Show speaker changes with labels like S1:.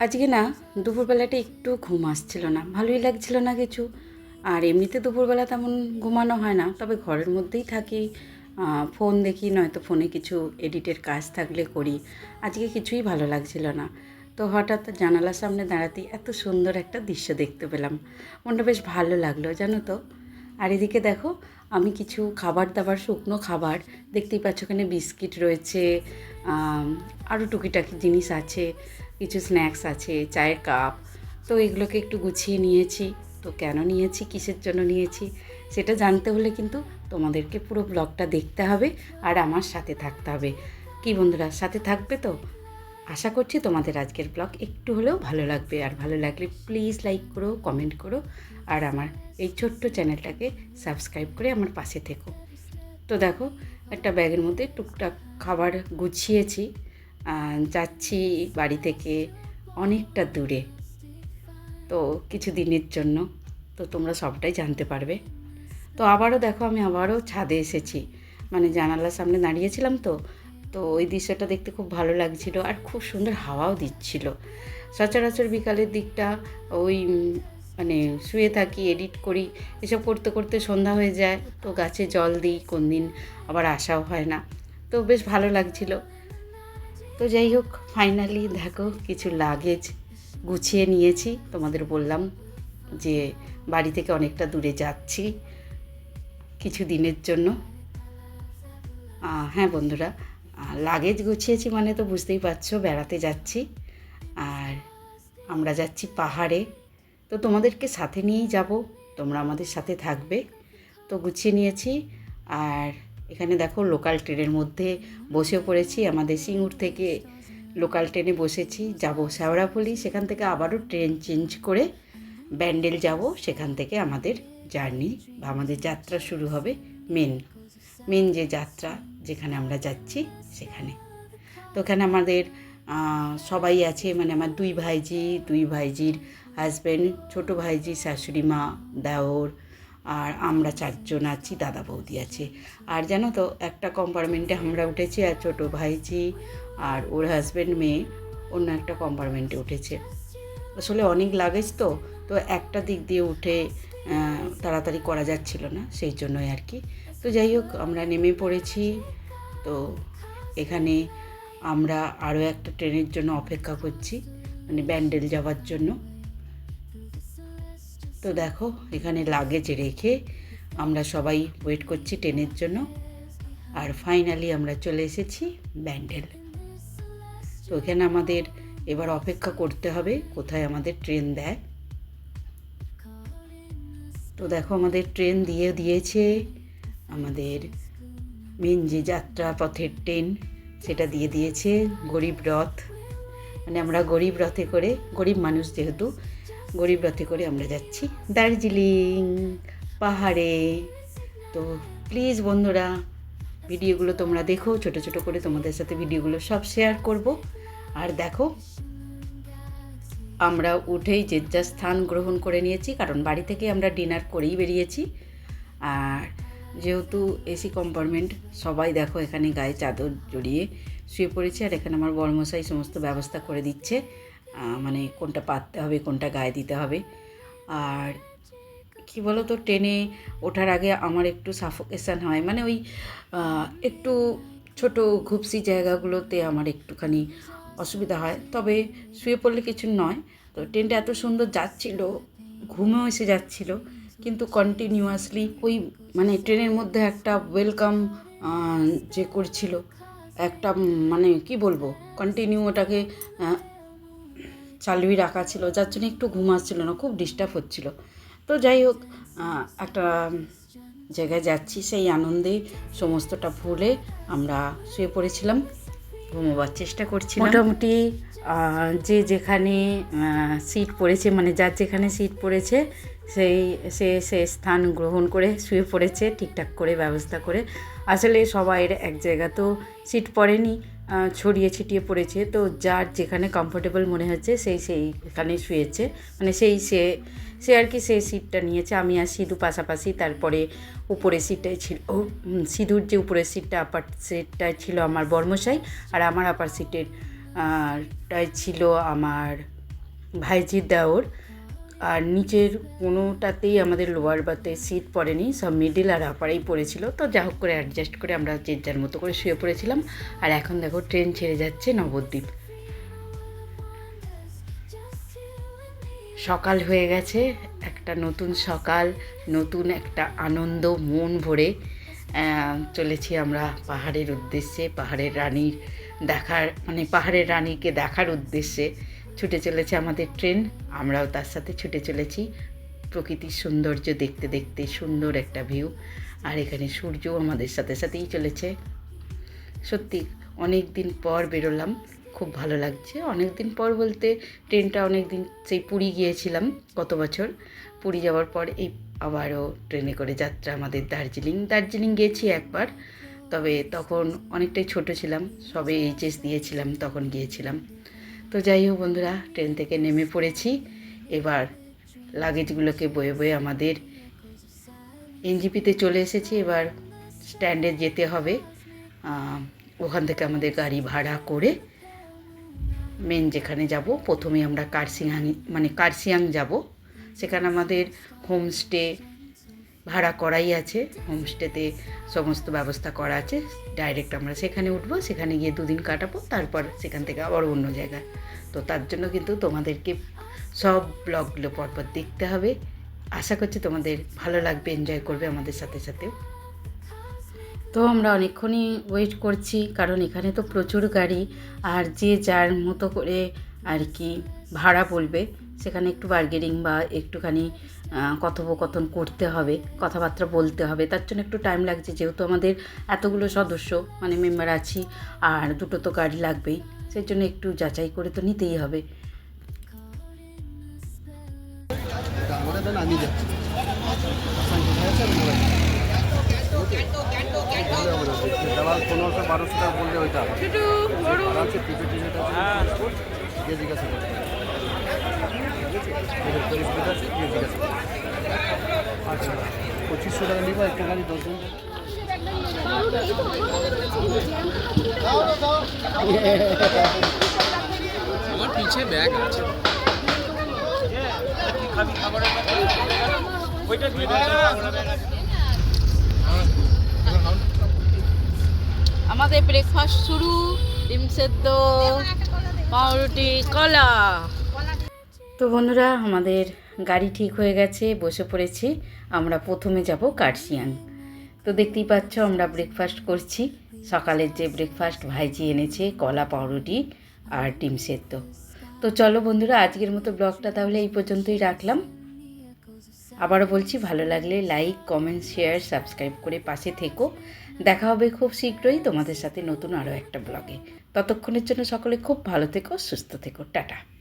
S1: আজকে না দুপুরবেলাটা একটু ঘুম আসছিল না, ভালোই লাগছিল না কিছু। আর এমনিতে দুপুরবেলা তেমন ঘুমানো হয় না, তবে ঘরের মধ্যেই থাকি। ফোন দেখি, নয়তো ফোনে কিছু এডিটের কাজ থাকলে করি। আজকে কিছুই ভালো লাগছিল না। তো হঠাৎ জানালার সামনে দাঁড়াতেই এত সুন্দর একটা দৃশ্য দেখতে পেলাম। মনটা বেশ ভালো লাগল, জানো তো। আর এদিকে দেখো, আমি কিছু খাবার দাবার, শুকনো খাবার, দেখতেই পাচ্ছ ওখানে বিস্কিট রয়েছে আরও টুকিটাকি জিনিস আছে। কিছু স্ন্যাক্স আছে, চায়ের কাপ তো এগুলোকে একটু গুছিয়ে নিয়েছি। তো কেন নিয়েছি, কিসের জন্য নিয়েছি, সেটা জানতে হলে কিন্তু তোমাদেরকে পুরো ব্লগটা দেখতে হবে আর আমার সাথে থাকতে হবে। কি বন্ধুরা, সাথে থাকবে তো? আশা করছি তোমাদের আজকের ব্লগ একটু হলেও ভালো লাগবে। আর ভালো লাগলে প্লিজ লাইক করো কমেন্ট করো আর আমার এই ছোট্ট চ্যানেলটাকে সাবস্ক্রাইব করে আমার পাশে থেকো। তো দেখো, একটা ব্যাগের মধ্যে টুকটাক খাবার গুছিয়েছি। যাচ্ছি বাড়ি থেকে অনেকটা দূরে। তো কিছু দিনের জন্য। তো তোমরা সবটাই জানতে পারবে। তো আবারও দেখো, আমি আবারও ছাদে এসেছি। মানে জানালার সামনে দাঁড়িয়েছিলাম তো। তো ওই দৃশ্যটা দেখতে খুব ভালো লাগছিল আর খুব সুন্দর হাওয়াও দিচ্ছিল। সচরাচর বিকালের দিকটা ওই মানে শুয়ে থাকি, এডিট করি, এসব করতে করতে সন্ধ্যা হয়ে যায়। তো গাছে জল দিই কোন দিন আবার আসাও হয় না। তো বেশ ভালো লাগছিল। তো যাই হোক ফাইনালি দেখো, কিছু লাগেজ গুছিয়ে নিয়েছি। তোমাদের বললাম যে বাড়ি থেকে অনেকটা দূরে যাচ্ছি কিছু দিনের জন্য। হ্যাঁ বন্ধুরা লাগেজ গুছিয়েছি মানে তো বুঝতেই পারছ, বেড়াতে যাচ্ছি। আর আমরা যাচ্ছি পাহাড়ে। তো তোমাদেরকে সাথে নিয়েই যাব, তোমরা আমাদের সাথে থাকবে। তো গুছিয়ে নিয়েছি, আর এখানে দেখো লোকাল ট্রেনের মধ্যে বসে পড়েছি, আমাদের সিঙ্গুর থেকে লোকাল ট্রেনে বসেছি। যাব শেওড়াফুলি, সেখান থেকে আবারও ট্রেন চেঞ্জ করে ব্যান্ডেল যাব, সেখান থেকে আমাদের জার্নি বা আমাদের যাত্রা শুরু হবে মেন মেন যে যাত্রা যেখানে আমরা যাচ্ছি সেখানে। তো ওখানে আমাদের সবাই আছে মানে আমার দুই ভাইজি, দুই ভাইজির হাজব্যান্ড ছোটো ভাইজি শাশুড়ি মা, দেওর আর আমরা চারজন আছি, দাদা বৌদি আছে। আর জানো তো, একটা কম্পার্টমেন্টে আমরা উঠেছি, আর ছোটো ভাইজি আর ওর হাজব্যান্ড মেয়ে অন্য একটা কম্পার্টমেন্টে উঠেছে। আসলে অনেক লাগেজ তো তো একটা দিক দিয়ে উঠে তাড়াতাড়ি করা যাচ্ছিল না, সেই জন্যই আর কি। তো যাই হোক, আমরা নেমে পড়েছি। তো এখানে আমরা আরও একটা ট্রেনের জন্য অপেক্ষা করছি মানে ব্যান্ডেল যাওয়ার জন্য। তো দেখো, এখানে লাগেজ রেখে আমরা সবাই ওয়েট করছি ট্রেনের জন্য। আর ফাইনালি আমরা চলে এসেছি ব্যান্ডেল। তো এখানে আমাদের এবার অপেক্ষা করতে হবে, কোথায় আমাদের ট্রেন দেয়। তো দেখো, আমাদের ট্রেন দিয়ে দিয়েছে আমাদের মেন যে যাত্রা পথের ট্রেন সেটা দিয়ে দিয়েছে গরিব রথ। মানে আমরা গরিব রথে করে, গরিব মানুষ যেহেতু গরিব রথে করে আমরা যাচ্ছি। দার্জিলিং, পাহাড়ে। তো প্লিজ বন্ধুরা, ভিডিওগুলো তোমরা দেখো, ছোট ছোট করে তোমাদের সাথে ভিডিওগুলো সব শেয়ার করব। আর দেখো, আমরা উঠেই যে যা স্থান গ্রহণ করে নিয়েছি, কারণ বাড়ি থেকে আমরা ডিনার করেই বেরিয়েছি। আর যেহেতু এসি কম্পার্টমেন্ট সবাই দেখো এখানে গায়ে চাদর জড়িয়ে শুয়ে পড়েছে, আর এখানে আমার বর্মশাই সমস্ত ব্যবস্থা করে দিচ্ছে। মানে কোনটা পাততে হবে, কোনটা গায়ে দিতে হবে। আর কি বলো তো ট্রেনে ওঠার আগে আমার একটু সাফোকেশান হয়। মানে ওই একটু ছোট ঘুপসি জায়গাগুলোতে আমার একটুখানি অসুবিধা হয়। তবে শুয়ে পড়লে কিছু নয়। তো ট্রেনটা এত সুন্দর যাচ্ছিল, ঘুমেও এসে যাচ্ছিল। কিন্তু কন্টিনিউয়াসলি ওই মানে ট্রেনের মধ্যে একটা ওয়েলকাম যে করছিল, একটা মানে কি বলব কন্টিনিউ ওটাকে চালুই রাখা ছিল, যার জন্য একটু ঘুম না, খুব ডিস্টার্ব হচ্ছিল। তো যাই হোক একটা জায়গায় যাচ্ছি, সেই আনন্দে সমস্তটা ভুলে আমরা শুয়ে পড়েছিলাম, ঘুমোবার চেষ্টা করছি মোটামুটি যে যেখানে সিট পড়েছে মানে যার যেখানে সিট পড়েছে, সেই, সে সে স্থান গ্রহণ করে শুয়ে পড়েছে, ঠিকঠাক করে, ব্যবস্থা করে। আসলে সবাইয়ের এক জায়গা তো সিট পড়েনি। ছড়িয়ে ছিটিয়ে পড়েছে। তো যার যেখানে কমফোর্টেবল মনে হচ্ছে সেই সেই এখানে শুয়েছে। মানে সেই সে সে আর কি সেই সিটটা নিয়েছে। আমি আর সিধু পাশাপাশি তারপরে উপরে সিটটাই ছিল সিধুর যে উপরের সিটটা আপার সিটটাই ছিল আমার বর্মশাই আর আমার আপার সিটের টাই ছিল আমার ভাইজির দেওর। আর নিচের কোনোটাতেই আমাদের লোয়ার বাতে সিট পড়েনি, সব মিডিল আর আপারেই পড়েছিল। তো যা হোক করে অ্যাডজাস্ট করে আমরা যে যার মতো করে শুয়ে পড়েছিলাম। আর এখন দেখো ট্রেন ছেড়ে যাচ্ছে নবদ্বীপ। সকাল হয়ে গেছে, একটা নতুন সকাল, নতুন একটা আনন্দ, মন ভরে চলেছি আমরা পাহাড়ের উদ্দেশ্যে, পাহাড়ের রানীর দেখার মানে পাহাড়ের রানীকে দেখার উদ্দেশ্যে। ছুটে চলেছে আমাদের ট্রেন। আমরাও তার সাথে ছুটে চলেছি। প্রকৃতির সৌন্দর্য দেখতে দেখতে সুন্দর একটা ভিউ। আর এখানে সূর্যও আমাদের সাথে সাথেই চলেছে। সত্যি অনেক দিন পর বেরোলাম। খুব ভালো লাগছে। অনেক দিন পর বলতে ট্রেনটা অনেক দিন সেই পুরী গিয়েছিলাম, গত বছর। পুরী যাওয়ার পর এই আবারও ট্রেনে করে যাত্রা আমাদের দার্জিলিং। দার্জিলিং গিয়েছি একবার, তবে তখন অনেকটাই ছোট ছিলাম। সবে এইচএস দিয়েছিলাম, তখন গিয়েছিলাম। তো যাই হোক বন্ধুরা ট্রেন থেকে নেমে পড়েছি। এবার লাগেজগুলোকে বয়ে বয়ে আমাদের এনজিপিতে চলে এসেছি। এবার স্ট্যান্ডে যেতে হবে। ওখান থেকে আমাদের গাড়ি ভাড়া করে মেন যেখানে যাব প্রথমে আমরা কার্সিয়াং মানে কার্সিয়াং যাব। সেখানে আমাদের হোমস্টে ভাড়া করাই আছে। হোমস্টেতে সমস্ত ব্যবস্থা করা আছে। ডাইরেক্ট আমরা সেখানে উঠবো, সেখানে গিয়ে দুদিন কাটাবো, তারপর সেখান থেকে আবার অন্য জায়গায়। তো তার জন্য কিন্তু তোমাদেরকে সব ব্লগগুলো পরপর দেখতে হবে। আশা করছি তোমাদের ভালো লাগবে এনজয় করবে আমাদের সাথে সাথে তো আমরা অনেকক্ষণই ওয়েট করছি, কারণ এখানে তো প্রচুর গাড়ি। আর যে যার মতো করে আর কি ভাড়া বলবে সেখানে একটু বার্গেনিং বা একটুখানি কথোপকথন করতে হবে কথাবার্তা বলতে হবে। তার জন্য একটু টাইম লাগছে যেহেতু আমাদের এতগুলো সদস্য মানে মেম্বার আছি আর দুটো তো গাড়ি লাগবেই সেই জন্য একটু যাচাই করে তো নিতেই হবে।
S2: পনেরোশো বারোশো টাকা বললে ওইটা আছে আচ্ছা পঁচিশশো টাকা একটা গাড়ি
S3: আমার পিছে ব্যাগ আছে।
S1: আমাদের ব্রেকফাস্ট শুরু, ডিম সেদ্ধ, পাউরুটি, কলা। তো বন্ধুরা, আমাদের গাড়ি ঠিক হয়ে গেছে, বসে পড়েছি। আমরা প্রথমে যাব কার্শিয়াং। তো দেখতেই পাচ্ছ, আমরা ব্রেকফাস্ট করছি। সকালের যে ব্রেকফাস্ট ভাইজি এনেছে কলা পাউরুটি আর ডিম সেদ্ধ। তো চলো বন্ধুরা, আজকের মতো ব্লগটা তাহলে এই পর্যন্তই রাখলাম। আবারও বলছি, ভালো লাগলে লাইক কমেন্ট শেয়ার সাবস্ক্রাইব করে পাশে থেকো। দেখা হবে খুব শীঘ্রই তোমাদের সাথে নতুন আরও একটা ব্লগে। ততক্ষণের জন্য সকলে খুব ভালো থেকো, সুস্থ থেকো। টাটা।